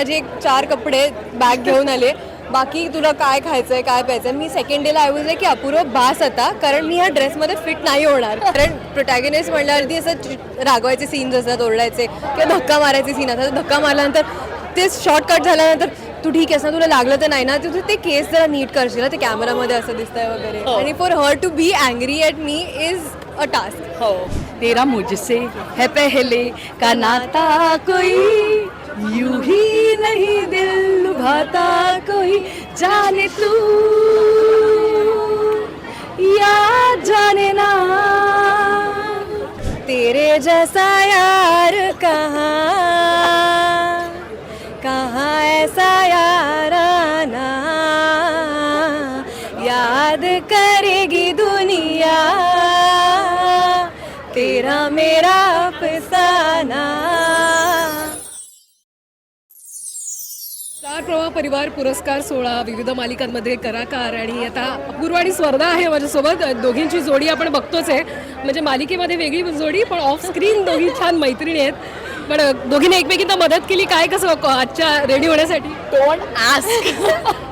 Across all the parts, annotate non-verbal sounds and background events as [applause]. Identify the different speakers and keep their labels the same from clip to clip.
Speaker 1: माझी एक चार कपडे बॅग घेऊन आले. बाकी तुला काय खायचंय काय प्यायचंय? मी सेकंड डेला आय वॉज की अपूर्व बास आता कारण मी ह्या ड्रेसमध्ये फिट नाही होणार. कारण प्रोटॅगनिस्ट म्हणल्यावरती असं रागवायचे सीन्स असतात ओरडायचे किंवा धक्का मारायचे सीन असतात. धक्का मारल्यानंतर ते शॉर्टकट झाल्यानंतर तू ठीक आहेस ना? तुला लागलं तर नाही ना? तू ते केस जरा नीट करशील ना? ते कॅमेरामध्ये असं दिसतंय वगैरे. आणि for her to be angry at me is a task
Speaker 2: हो. तेरा मुझसे है पहले का नाता कोई। यूं ही नहीं दिल लुभाता कोई। जाने तू या जाने ना।
Speaker 1: तेरे जैसा यार कहाँ कहाँ
Speaker 3: स्टार प्रवाह परिवार पुरस्कार सोहळा विविध मालिकांमध्ये कलाकार आणि आता अपूर्व आणि स्वर्धा आहे माझ्यासोबत. दोघींची जोडी आपण बघतोच आहे. म्हणजे मालिकेमध्ये वेगळी जोडी पण ऑफ स्क्रीन दोघी छान मैत्रिणी आहेत. पण दोघींनी एकमेकींना मदत केली काय? कसं आजच्या रेडी होण्यासाठी?
Speaker 1: डोंट आस्क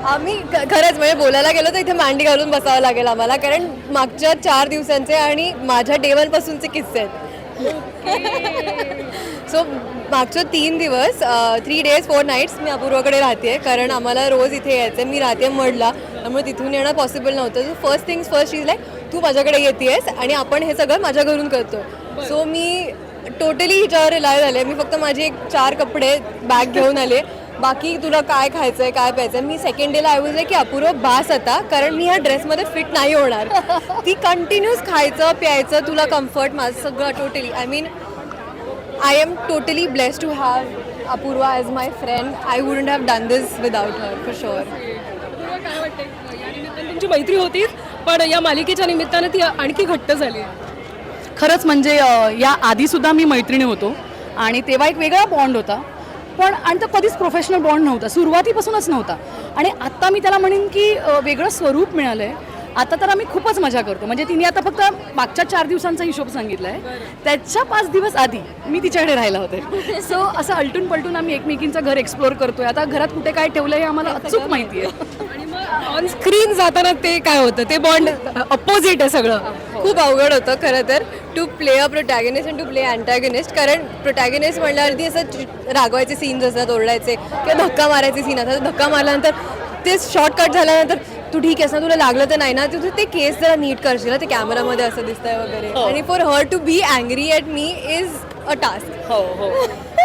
Speaker 1: आम्ही खरंच म्हणजे बोलायला गेलो तर इथे मांडी घालून बसावं लागेल आम्हाला. कारण मागच्या चार दिवसांचे आणि माझ्या डेवन पासूनचे किस्से आहेत. सो मागचे तीन दिवस थ्री डेज फोर नाईट्स मी अपूर्वाकडे राहते कारण आम्हाला रोज इथे यायचं मी राहते मडला. त्यामुळे तिथून येणं पॉसिबल नव्हतं. So first things first is like तू माझ्याकडे येतेस आणि आपण हे सगळं माझ्या घरून करतो सो मी टोटली हिच्यावर रिलाय झाले. मी फक्त माझी एक चार कपडे बॅग घेऊन आले. बाकी तुला काय खायचंय काय प्यायचंय? मी सेकंड डेला आय वॉज की अपूर्व बास आता कारण मी ह्या ड्रेसमध्ये फिट नाही होणार. [laughs] ती कंटिन्यूस खायचं प्यायचं तुला कम्फर्ट माझं सगळं totally I mean I am totally blessed to have Apurva as my friend I wouldn't have done this without her for sure
Speaker 3: Apurva, काय वाटतंय? या निमित्ताने तुमची मैत्री होती पण या मालिकेच्या निमित्तानं ती आणखी घट्ट झाली.
Speaker 2: खरंच म्हणजे या आधीसुद्धा मी मैत्रिणी होतो आणि तेव्हा एक वेगळा बॉन्ड होता. पण आणि तो कधीच प्रोफेशनल बॉन्ड नव्हता. सुरुवातीपासूनच नव्हता. आणि आत्ता मी त्याला म्हणेन की वेगळं स्वरूप मिळालं आहे आता तर आम्ही खूपच मजा करतो. म्हणजे तिने आता फक्त मागच्या चार दिवसांचा हिशोब सांगितला आहे त्याच्या पाच दिवस आधी मी तिच्याकडे राहिला होते. सो असं अलटून पलटून आम्ही एकमेकींचं घर एक्सप्लोर करतोय. आता घरात कुठे काय ठेवलं हे आम्हाला अचूक माहिती आहे.
Speaker 3: आणि मग ऑन स्क्रीन जाताना ते काय होतं? ते बॉन्ड अपोजिट आहे सगळं.
Speaker 1: खूप अवघड होतं खरं तर. To play a protagonist and to play antagonist कारण प्रोटॅगनिस्ट म्हणल्यावरती असं रागवायचे सीन्स असतात ओरडायचे किंवा धक्का मारायचे सीन असतात. धक्का मारल्यानंतर ते शॉर्टकट झाल्यानंतर तू ठीक आहेस ना? तुला लागलं तर नाही ना? तू ते केस जरा नीट करशील ना? ते कॅमेरामध्ये असं दिसतंय वगैरे. आणि for her to be angry at me is a task
Speaker 2: हो हो.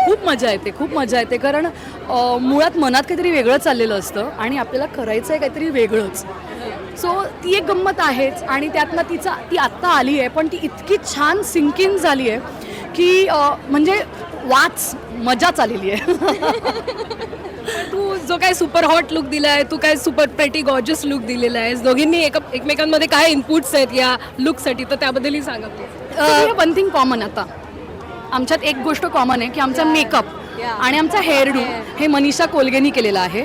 Speaker 2: खूप मजा येते खूप मजा येते. कारण मुळात मनात काहीतरी वेगळं चाललेलं असतं आणि आपल्याला करायचं आहे काहीतरी वेगळंच. सो ती एक गंमत आहेच आणि त्यातनं तिचा ती आत्ता आली आहे पण ती इतकी छान सिंकिंग झाली आहे की म्हणजे वाच मजाच आलेली आहे. [laughs]
Speaker 3: तू जो काय सुपर हॉट लुक दिलाय तू काय सुपर प्रेटी गॉर्जस लुक दिलेला आहेस दोघींनी एक एकमेकांमध्ये काय इनपुट्स आहेत या लुकसाठी तर त्याबद्दलही सांगा.
Speaker 2: वन थिंग कॉमन आता. आमच्यात एक गोष्ट कॉमन आहे की आमचा मेकअप. आणि आमचा हेअरडू हे मनीषा कोलगेनी केलेला आहे.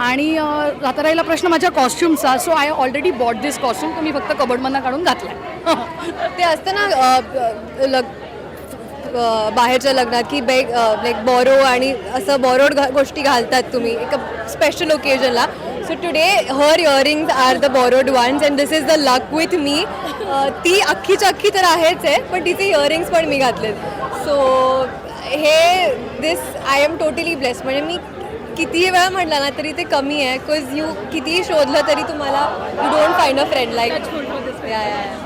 Speaker 2: आणि आता राहिला प्रश्न माझ्या कॉस्ट्युमचा so I already bought this costume तुम्ही फक्त कबडमधनं काढून घातला [laughs]
Speaker 1: ते असतं ना लग बाहेरच्या लग्नात की बेग लाईक बोरो आणि असं बोरोड गोष्टी घालतात तुम्ही एक special ओकेजनला so today her earrings are the borrowed ones and this is the look with me ती अख्खीच्या अख्खी तर आहेच आहे पण तिचे इयरिंग्स पण मी घातलेत. सो हे this I am totally bless म्हणजे मी कितीही वेळा म्हटलं ना तरी ते कमी आहे बिकॉज यू कितीही शोधलं तरी तुम्हाला you don't find a friend like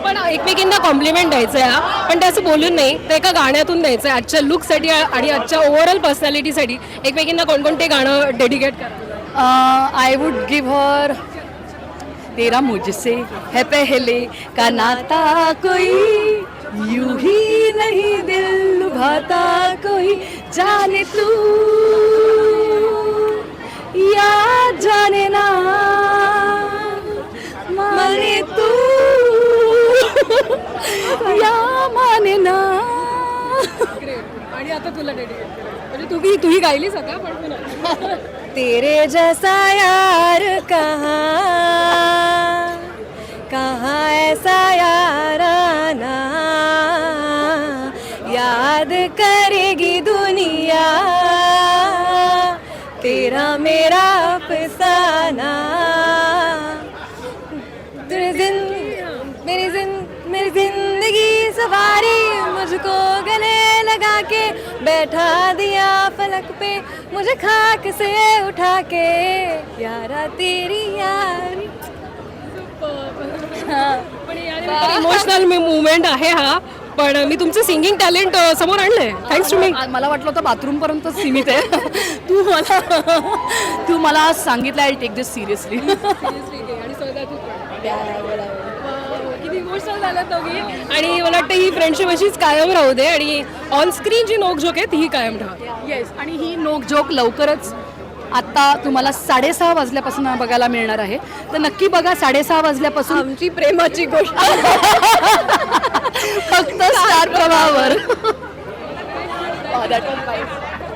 Speaker 3: पण एकमेकींना कॉम्प्लिमेंट द्यायचं आहे हा. पण ते असं बोलून नाही ते एका गाण्यातून द्यायचं आहे आजच्या लुकसाठी आणि आजच्या ओव्हरऑल पर्सनॅलिटीसाठी एकमेकींना कोणकोणते गाणं डेडिकेट करा?
Speaker 2: आई वुड गिव हर तेरा मुझसे है पहले का नाता कोई यूं ही नहीं दिल लुभाता कोई जाने तू
Speaker 3: आणि आता तुला डेडिकेट करा म्हणजे तुम्ही तूही गायलीस आता पण तुला. [laughs]
Speaker 1: तेरे जैसा यार कहा कहा ऐसा के बैठा दिया फलक पे मुझे खाक से उठा के। यारा तेरी यारी।
Speaker 3: इमोशनल मुवमेंट आहे हा पण मी तुमचं सिंगिंग टॅलेंट समोर आणलंय. थँक्स टू मी
Speaker 2: मला वाटलं होतं बाथरूम पर्यंत सीमित आहे. [laughs] तू मला तू मला सांगितलं आय टेक दिस सिरियसली
Speaker 3: आणि मला वाटतं ही फ्रेंडशिप अशीच कायम राहू दे. आणि ऑन स्क्रीन जी नोकझोक आहे तीही कायम राहा
Speaker 2: येस आणि ही नोक जोक लवकरच आता तुम्हाला साडेसहा वाजल्यापासून बघायला मिळणार आहे. तर नक्की बघा साडेसहा वाजल्यापासून
Speaker 1: आमची प्रेमाची गोष्ट. [laughs]
Speaker 2: फक्त स्टार प्रवाहावर